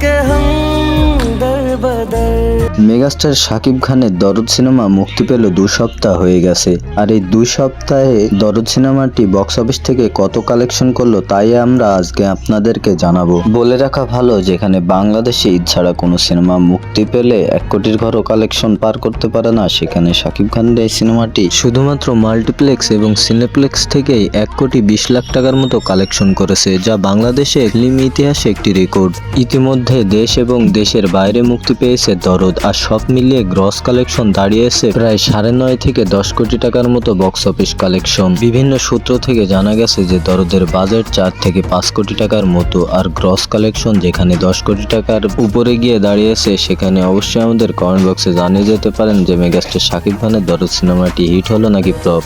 के हम মেগাস্টার শাকিব খানের দরদ সিনেমা মুক্তি পেল দু সপ্তাহ হয়ে গেছে। আর এই দুই সপ্তাহে দরদ সিনেমাটি বক্স অফিস থেকে কত কালেকশন করল তাই আমরা আজকে আপনাদেরকে জানাব। বলে রাখা ভালো, যেখানে বাংলাদেশে ঈদ ছাড়া কোনো সিনেমা মুক্তি পেলে এক কোটির ঘরও কালেকশন পার করতে পারে না, সেখানে শাকিব খানের এই সিনেমাটি শুধুমাত্র মাল্টিপ্লেক্স এবং সিনেপ্লেক্স থেকেই এক কোটি বিশ লাখ টাকার মতো কালেকশন করেছে, যা বাংলাদেশে ফিল্ম ইতিহাসে একটি রেকর্ড। ইতিমধ্যে দেশ এবং দেশের বাইরে মুক্তি পেয়েছে দরদ। আর সব মিলিয়ে গ্রস কালেকশন দাঁড়িয়েছে প্রায় সাড়ে নয় থেকে দশ কোটি টাকার মতো বক্স অফিস কালেকশন। বিভিন্ন সূত্র থেকে জানা গেছে যে দরদের বাজেট চার থেকে পাঁচ কোটি টাকার মতো আর গ্রস কালেকশন যেখানে দশ কোটি টাকার উপরে গিয়ে দাঁড়িয়েছে সেখানে অবশ্যই আমাদের কমেন্ট বক্সে জানিয়ে যেতে পারেন যে মেগাস্টার শাকিব খানের দরদ সিনেমাটি হিট হলো নাকি ফ্লপ।